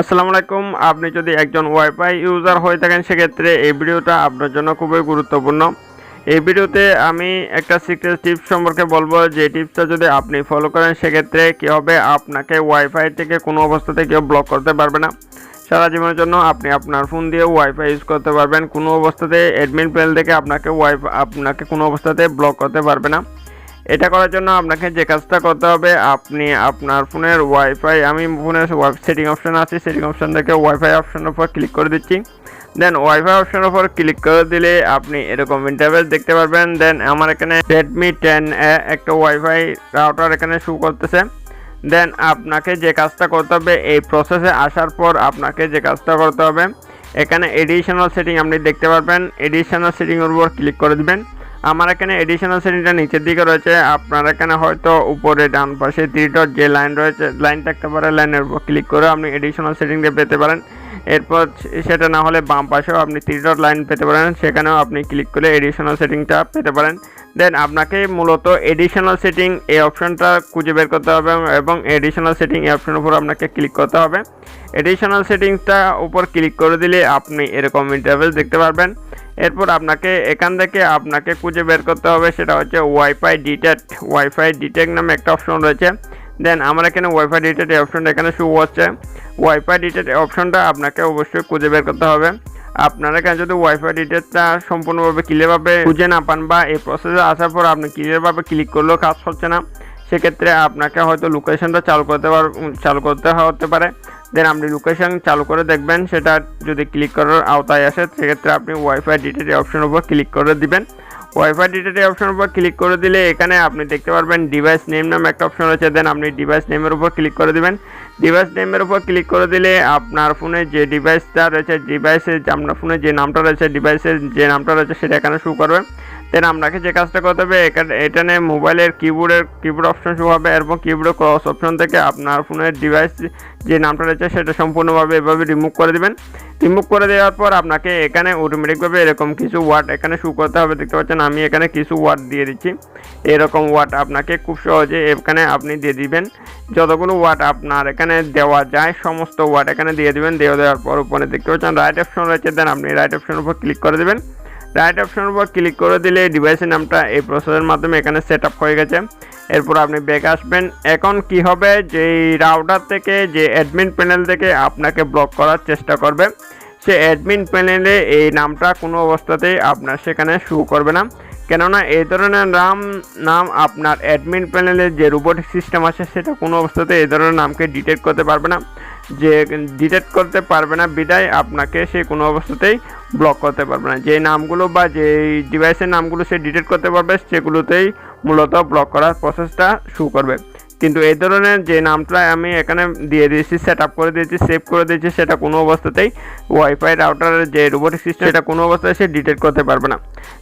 আসসালামু আলাইকুম। আপনি যদি একজন ওয়াইফাই ইউজার হয়ে থাকেন, সেক্ষেত্রে এই ভিডিওটা আপনার জন্য খুবই গুরুত্বপূর্ণ। এই ভিডিওতে আমি একটা সিক্রেট টিপস সম্পর্কে বলব। যে টিপসটা যদি আপনি ফলো করেন, সেক্ষেত্রে কী হবে? আপনাকে ওয়াইফাই থেকে কোনো অবস্থাতে কেউ ব্লক করতে পারবে না। সারা জীবনের জন্য আপনি আপনার ফোন দিয়ে ওয়াইফাই ইউজ করতে পারবেন। কোনো অবস্থাতে অ্যাডমিন প্যানেল থেকে আপনাকে ওয়াইফাই আপনাকে কোনো অবস্থাতে ব্লক করতে পারবে না। এটা করার জন্য আপনাকে যে কাজটা করতে হবে, আপনি আপনার ফোনের ওয়াইফাই আমি ফোনের সেটিং অপশান আছে সেটিং অপশন থেকে ওয়াইফাই অপশনের উপর ক্লিক করে দিচ্ছি। দেন ওয়াইফাই অপশনের উপর ক্লিক করে দিলে আপনি এরকম ইন্টারভেস দেখতে পারবেন। দেন আমার এখানে রেডমি টেন এ একটা ওয়াইফাই রাউটার এখানে শু করতেছে। দেন আপনাকে যে কাজটা করতে হবে, এই প্রসেসে আসার পর আপনাকে যে কাজটা করতে হবে, এখানে এডিশনাল সেটিং আপনি দেখতে পারবেন। এডিশনাল সেটিংয়ের উপর ক্লিক করে দিবেন। আমার এখানে এডিশনাল সেটিংটা নিচের দিকে রয়েছে। আপনার এখানে হয়তো উপরে ডান পাশে থ্রি ডট যে লাইন রয়েছে, লাইন থাকতে পারে, লাইনের উপর ক্লিক করে আপনি এডিশনাল সেটিংটা পেতে পারেন। এরপর সেটা না হলে বাম পাশেও আপনি থ্রি ডট লাইন পেতে পারেন, সেখানেও আপনি ক্লিক করে এডিশনাল সেটিংটা পেতে পারেন। দেন আপনাকে মূলত এডিশনাল সেটিং এই অপশনটা খুঁজে বের করতে হবে এবং এডিশনাল সেটিং এই অপশনের উপর আপনাকে ক্লিক করতে হবে। এডিশনাল সেটিংসটা উপর ক্লিক করে দিলে আপনি এরকম ইন্টারভেস দেখতে পারবেন। এরপর আপনাকে এখান থেকে আপনাকে খুঁজে বের করতে হবে, সেটা হচ্ছে ওয়াইফাই ডিটেক্ট ওয়াইফাই ডিটেক্ট নামে একটা অপশন রয়েছে। দেন আমার এখানে ওয়াইফাই ডিটেক্ট এই অপশনটা এখানে শু হচ্ছে। ওয়াইফাই ডিটেক্ট অপশনটা আপনাকে অবশ্যই খুঁজে বের করতে হবে। আপনারা এখানে যদি ওয়াইফাই ডিটেলসটা সম্পূর্ণভাবে ক্লিয়ারভাবে খুঁজে না পান বা এই প্রসেসে আসার পর আপনি ক্লিয়ারভাবে ক্লিক করলেও কাজ হচ্ছে না, সেক্ষেত্রে আপনাকে হয়তো লোকেশনটা চালু করতে পার চালু করতে হতে পারে। দেন আপনি লোকেশন চালু করে দেখবেন, সেটা যদি ক্লিক করার আওতায় আসে, সেক্ষেত্রে আপনি ওয়াইফাই ডিটেল অপশনের উপর ক্লিক করে দিবেন। ওয়াইফাই ডিটেল অপশনের উপর ক্লিক করে দিলে এখানে আপনি দেখতে পারবেন ডিভাইস নেম নামে একটা অপশন রয়েছে। দেন আপনি ডিভাইস নেমের উপর ক্লিক করে দিবেন। ডিভাইস নেমের উপর ক্লিক করে দিলে আপনার ফোনে যে ডিভাইসটা রয়েছে ডিভাইসের আপনার ফোনে যে নামটা রয়েছে ডিভাইসের যে নামটা রয়েছে, সেটা এখানে শু করবে। দেন আপনাকে যে কাজটা করতে হবে, এখানে মোবাইলের কিবোর্ডের কিবোর্ড অপশন শো হবে এবং কিবোর্ডের ক্রস অপশন থেকে আপনার ফোনের ডিভাইস যে নামটা রয়েছে, সেটা সম্পূর্ণভাবে এভাবে রিমুভ করে দেবেন। রিমুভ করে দেওয়ার পর আপনাকে এখানে অটোমেটিকভাবে এরকম কিছু ওয়ার্ড এখানে শু করতে হবে। দেখতে পাচ্ছেন, আমি এখানে কিছু ওয়ার্ড দিয়ে দিচ্ছি। এরকম ওয়ার্ড আপনাকে খুব সহজে এখানে আপনি দিয়ে দিবেন। যতগুলো ওয়ার্ড আপনার এখানে দেওয়া যায়, সমস্ত ওয়ার্ড এখানে দিয়ে দিবেন। দিয়ে দেওয়ার পর উপরে দেখতে পাচ্ছেন রাইট অপশন রয়েছে। দেন আপনি রাইট অপশনের উপর ক্লিক করে দেবেন। রাইট অপশনের উপর ক্লিক করে দিলে ডিভাইসের নামটা এই প্রসেসের মাধ্যমে এখানে সেট আপ হয়ে গেছে। এরপর আপনি ব্যাক আসবেন। এখন কি হবে? যে রাউটার থেকে, যে অ্যাডমিন প্যানেল থেকে আপনাকে ব্লক করার চেষ্টা করবে, সে অ্যাডমিন প্যানেলে এই নামটা কোনো অবস্থাতেই আপনার সেখানে শু করবে না। কেননা এই ধরনের নাম নাম আপনার অ্যাডমিন প্যানেলের যে রোবোটিক সিস্টেম আছে, সেটা কোনো অবস্থাতে এই ধরনের নামকে ডিটেক্ট করতে পারবে না। যে ডিটেক্ট করতে পারবে না বিদায়, আপনাকে সে কোনো অবস্থাতেই ব্লক করতে পারবে না। যে নামগুলো বা যে ডিভাইসের নামগুলো সে ডিটেক্ট করতে পারবে, সেগুলোতেই মূলত ব্লক করার প্রসেসটা শুরু করবে। কিন্তু এই ধরনের যে নামটা আমি এখানে দিয়ে দিয়েছি সেট আপ করে দিয়েছি সেভ করে দিয়েছি, সেটা কোনো অবস্থাতেই ওয়াইফাই রাউটারের যে রোবোটিক সিস্টেম এটা কোনো অবস্থায় সে ডিটেক্ট করতে পারবে না।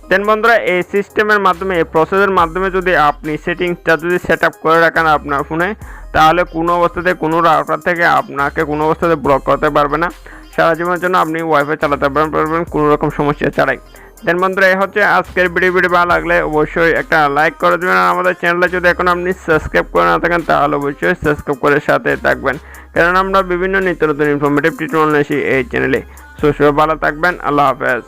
দেন বন্ধুরা, এই সিস্টেমের মাধ্যমে, এই প্রসেসের মাধ্যমে যদি আপনি সেটিংসটা যদি সেট আপ করে রাখেন আপনার ফোনে তাহলে কোনো অবস্থাতে কোনো রাউটার থেকে আপনাকে কোনো অবস্থাতে ব্লক করতে পারবে না। সারা জীবনের জন্য আপনি ওয়াইফাই চালাতে পারবেন কোনো রকম সমস্যা ছাড়াই। দেন বন্ধুরা, এই হচ্ছে আজকের ভিডিও ভিডিও ভালো লাগলে অবশ্যই একটা লাইক করে দেবেন আর আমাদের চ্যানেলে যদি এখন আপনি সাবস্ক্রাইব করে না থাকেন, তাহলে অবশ্যই সাবস্ক্রাইব করে সাথে থাকবেন। কারণ আমরা বিভিন্ন নিত্য নতুন ইনফরমেটিভ টিউটোরিয়াল আসি এই চ্যানেলে সো ভালো থাকবেন। আল্লাহ হাফেজ।